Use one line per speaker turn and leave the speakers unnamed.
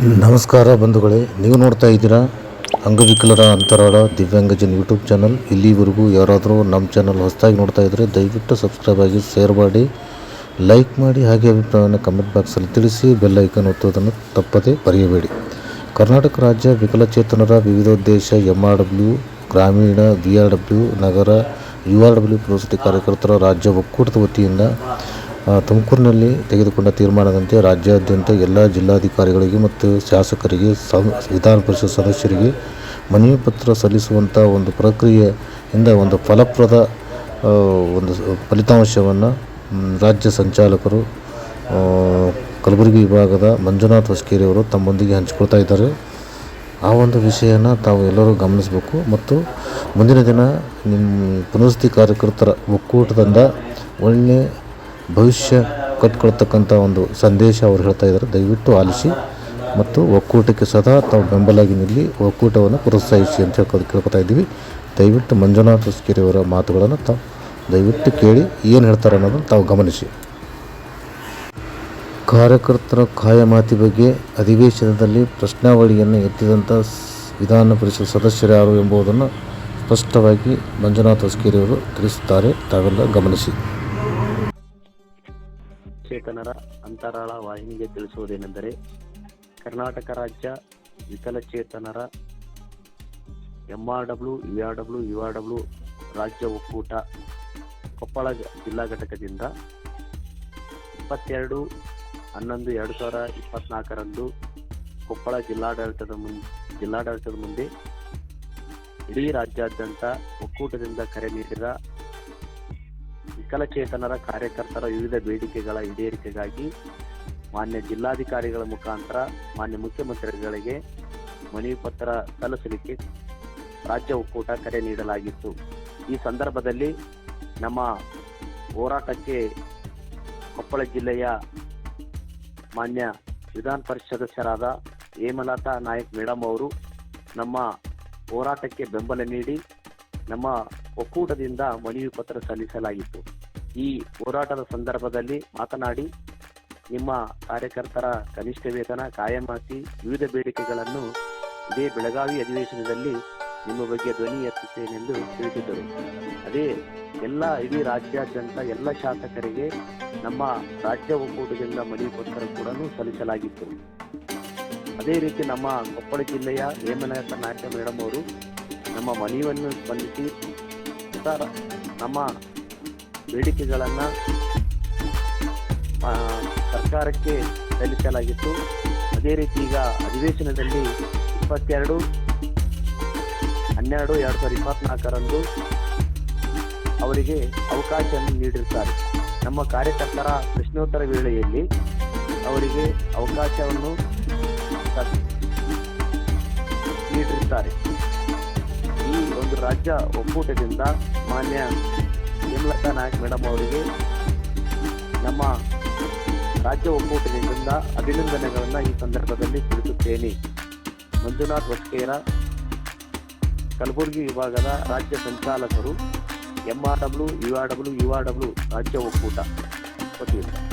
ನಮಸ್ಕಾರ ಬಂಧುಗಳೇ, ನೀವು ನೋಡ್ತಾ ಇದ್ದೀರಾ ಅಂಗವಿಕಲರ ಅಂತರಾಳ ದಿವ್ಯಾಂಗಜನ್ ಯೂಟ್ಯೂಬ್ ಚಾನಲ್. ಇಲ್ಲಿವರೆಗೂ ಯಾರಾದರೂ ನಮ್ಮ ಚಾನಲ್ ಹೊಸದಾಗಿ ನೋಡ್ತಾ ಇದ್ದರೆ ದಯವಿಟ್ಟು ಸಬ್ಸ್ಕ್ರೈಬ್ ಆಗಿ ಶೇರ್ ಮಾಡಿ, ಲೈಕ್ ಮಾಡಿ, ಹಾಗೆ ಅಭಿಪ್ರಾಯವನ್ನು ಕಮೆಂಟ್ ಬಾಕ್ಸಲ್ಲಿ ತಿಳಿಸಿ, ಬೆಲ್ ಐಕನ್ ಒತ್ತುವುದನ್ನು ತಪ್ಪದೇ ಬರೆಯಬೇಡಿ ಕರ್ನಾಟಕ ರಾಜ್ಯ ವಿಕಲಚೇತನರ ವಿವಿಧೋದ್ದೇಶ ಎಂ ಆರ್ ಡಬ್ಲ್ಯೂ ಗ್ರಾಮೀಣ ವಿ ಆರ್ ಡಬ್ಲ್ಯೂ ನಗರ ಯು ಆರ್ ಡಬ್ಲ್ಯೂ ಪುರಸಭೆ ಕಾರ್ಯಕರ್ತರ ರಾಜ್ಯ ಒಕ್ಕೂಟದ ವತಿಯಿಂದ ತುಮಕೂರಿನಲ್ಲಿ ತೆಗೆದುಕೊಂಡ ತೀರ್ಮಾನದಂತೆ ರಾಜ್ಯಾದ್ಯಂತ ಎಲ್ಲ ಜಿಲ್ಲಾಧಿಕಾರಿಗಳಿಗೆ ಮತ್ತು ಶಾಸಕರಿಗೆ ವಿಧಾನ ಪರಿಷತ್ ಸದಸ್ಯರಿಗೆ ಮನವಿ ಪತ್ರ ಸಲ್ಲಿಸುವಂಥ ಒಂದು ಪ್ರಕ್ರಿಯೆಯಿಂದ ಒಂದು ಫಲಪ್ರದ ಒಂದು ಫಲಿತಾಂಶವನ್ನು ರಾಜ್ಯ ಸಂಚಾಲಕರು ಕಲಬುರಗಿ ವಿಭಾಗದ ಮಂಜುನಾಥ್ ಹೊಸ್ಕೇರಿಯವರು ತಮ್ಮೊಂದಿಗೆ ಹಂಚಿಕೊಳ್ತಾ ಇದ್ದಾರೆ. ಆ ಒಂದು ವಿಷಯನ ತಾವು ಎಲ್ಲರೂ ಗಮನಿಸಬೇಕು ಮತ್ತು ಮುಂದಿನ ದಿನ ನಿಮ್ಮ ಪುನರ್ವಸತಿ ಕಾರ್ಯಕರ್ತರ ಒಕ್ಕೂಟದಿಂದ ಒಳ್ಳೆಯ ಭವಿಷ್ಯ ಕಟ್ಕೊಳ್ತಕ್ಕಂಥ ಒಂದು ಸಂದೇಶ ಅವರು ಹೇಳ್ತಾ ಇದ್ದಾರೆ. ದಯವಿಟ್ಟು ಆಲಿಸಿ ಮತ್ತು ಒಕ್ಕೂಟಕ್ಕೆ ಸದಾ ತಾವು ಬೆಂಬಲಾಗಿ ನಿಲ್ಲಿ ಒಕ್ಕೂಟವನ್ನು ಪ್ರೋತ್ಸಾಹಿಸಿ ಅಂತ ಹೇಳ್ಕೊಂಡು ಕೇಳ್ಕೊತಾ ಇದ್ದೀವಿ. ದಯವಿಟ್ಟು ಮಂಜುನಾಥ ಅವರ ಮಾತುಗಳನ್ನು ತಾವು ದಯವಿಟ್ಟು ಕೇಳಿ ಏನು ಹೇಳ್ತಾರೆ ಅನ್ನೋದನ್ನು ತಾವು ಗಮನಿಸಿ. ಕಾರ್ಯಕರ್ತರ ಕಾಯಮಾತಿ ಬಗ್ಗೆ ಅಧಿವೇಶನದಲ್ಲಿ ಪ್ರಶ್ನಾವಳಿಯನ್ನು ಎತ್ತಿದಂಥ ವಿಧಾನ ಪರಿಷತ್ ಸದಸ್ಯರು ಯಾರು ಎಂಬುದನ್ನು ಸ್ಪಷ್ಟವಾಗಿ ಮಂಜುನಾಥ ಅವರು ತಿಳಿಸುತ್ತಾರೆ. ತಾವೆಲ್ಲ ಗಮನಿಸಿ.
ಚೇತನರ ಅಂತರಾಳ ವಾಹಿನಿಗೆ ತಿಳಿಸುವುದೇನೆಂದರೆ ಕರ್ನಾಟಕ ರಾಜ್ಯ ವಿಕಲಚೇತನರ M R W U R W U R W ರಾಜ್ಯ ಒಕ್ಕೂಟ ಕೊಪ್ಪಳ ಜಿಲ್ಲಾ ಘಟಕದಿಂದ ಇಪ್ಪತ್ತೆರಡು, ಹನ್ನೊಂದು, ಎರಡು ಸಾವಿರ ಇಪ್ಪತ್ನಾಲ್ಕರಂದು ಕೊಪ್ಪಳ ಜಿಲ್ಲಾಡಳಿತದ ಮುನ್, ಜಿಲ್ಲಾಡಳಿತದ ಮುಂದೆ ಇಡೀ ರಾಜ್ಯಾದ್ಯಂತ ಒಕ್ಕೂಟದಿಂದ ಕರೆ ನೀಡಿದ ವಿಕಲಚೇತನರ ಕಾರ್ಯಕರ್ತರ ವಿವಿಧ ಬೇಡಿಕೆಗಳ ಈಡೇರಿಕೆಗಾಗಿ ಮಾನ್ಯ ಜಿಲ್ಲಾಧಿಕಾರಿಗಳ ಮುಖಾಂತರ, ಮಾನ್ಯ ಮುಖ್ಯಮಂತ್ರಿಗಳಿಗೆ ಮನವಿ ಪತ್ರ ಸಲ್ಲಿಸಲಿಕ್ಕೆ ರಾಜ್ಯ ಒಕ್ಕೂಟ ಕರೆ ನೀಡಲಾಗಿತ್ತು. ಈ ಸಂದರ್ಭದಲ್ಲಿ ನಮ್ಮ ಹೋರಾಟಕ್ಕೆ ಕೊಪ್ಪಳ ಜಿಲ್ಲೆಯ ಮಾನ್ಯ ವಿಧಾನ ಪರಿಷತ್ ಸದಸ್ಯರಾದ ಹೇಮಲತಾ ನಾಯಕ್ ಮೇಡಮ್ ಅವರು ನಮ್ಮ ಹೋರಾಟಕ್ಕೆ ಬೆಂಬಲ ನೀಡಿ ನಮ್ಮ ಒಕ್ಕೂಟದಿಂದ ಮನವಿ ಪತ್ರ ಸಲ್ಲಿಸಲಾಗಿತ್ತು. ಈ ಹೋರಾಟದ ಸಂದರ್ಭದಲ್ಲಿ ಮಾತನಾಡಿ, ನಿಮ್ಮ ಕಾರ್ಯಕರ್ತರ ಕನಿಷ್ಠ ವೇತನ ಕಾಯಮಾತಿ ವಿವಿಧ ಬೇಡಿಕೆಗಳನ್ನು ಇದೇ ಬೆಳಗಾವಿ ಅಧಿವೇಶನದಲ್ಲಿ ನಿಮ್ಮ ಬಗ್ಗೆ ಧ್ವನಿ ಎತ್ತುತ್ತೇನೆಂದು ತಿಳಿಸಿದ್ದರು. ಅದೇ ಎಲ್ಲ ಇಡೀ ರಾಜ್ಯಾದ್ಯಂತ ಎಲ್ಲ ಶಾಸಕರಿಗೆ ನಮ್ಮ ರಾಜ್ಯ ಒಕ್ಕೂಟದಿಂದ ಮನವಿ ಪತ್ರ ಕೂಡ ಸಲ್ಲಿಸಲಾಗಿತ್ತು. ಅದೇ ರೀತಿ ನಮ್ಮ ಕೊಪ್ಪಳ ಜಿಲ್ಲೆಯ ಹೇಮನಾಥ ನಾಯಕ ಮೇಡಮ್ ಅವರು ನಮ್ಮ ಮನೆಯನ್ನು ಸ್ಪಂದಿಸಿ ಸರ್ ನಮ್ಮ ಬೇಡಿಕೆಗಳನ್ನು ಸರ್ಕಾರಕ್ಕೆ ಸಲ್ಲಿಸಲಾಗಿತ್ತು. ಅದೇ ರೀತಿ ಈಗ ಅಧಿವೇಶನದಲ್ಲಿ ಇಪ್ಪತ್ತೆರಡು, ಹನ್ನೆರಡು, ಎರಡು ಸಾವಿರದ ಇಪ್ಪತ್ನಾಲ್ಕರಂದು ಅವರಿಗೆ ಅವಕಾಶವನ್ನು ನೀಡಿರುತ್ತಾರೆ ನಮ್ಮ ಕಾರ್ಯಕರ್ತರ ಪ್ರಶ್ನೋತ್ತರ ವೇಳೆಯಲ್ಲಿ ಅವರಿಗೆ ಅವಕಾಶವನ್ನು ನೀಡಿರುತ್ತಾರೆ ಒಂದು ರಾಜ್ಯ ಒಕ್ಕೂಟದಿಂದ ಮಾನ್ಯ ಹೇಮಲತಾ ನಾಯಕ್ ಮೇಡಮ್ ಅವರಿಗೆ ನಮ್ಮ ರಾಜ್ಯ ಒಕ್ಕೂಟದಿಂದ ಅಭಿನಂದನೆಗಳನ್ನು ಈ ಸಂದರ್ಭದಲ್ಲಿ ತಿಳಿಸುತ್ತೇನೆ. ಮಂಜುನಾಥ್ ವಸ್ಕೇರ ಕಲಬುರಗಿ ವಿಭಾಗದ ರಾಜ್ಯ ಸಂಚಾಲಕರು M R W U R W U R W ರಾಜ್ಯ ಒಕ್ಕೂಟ ವತಿಯಿಂದ.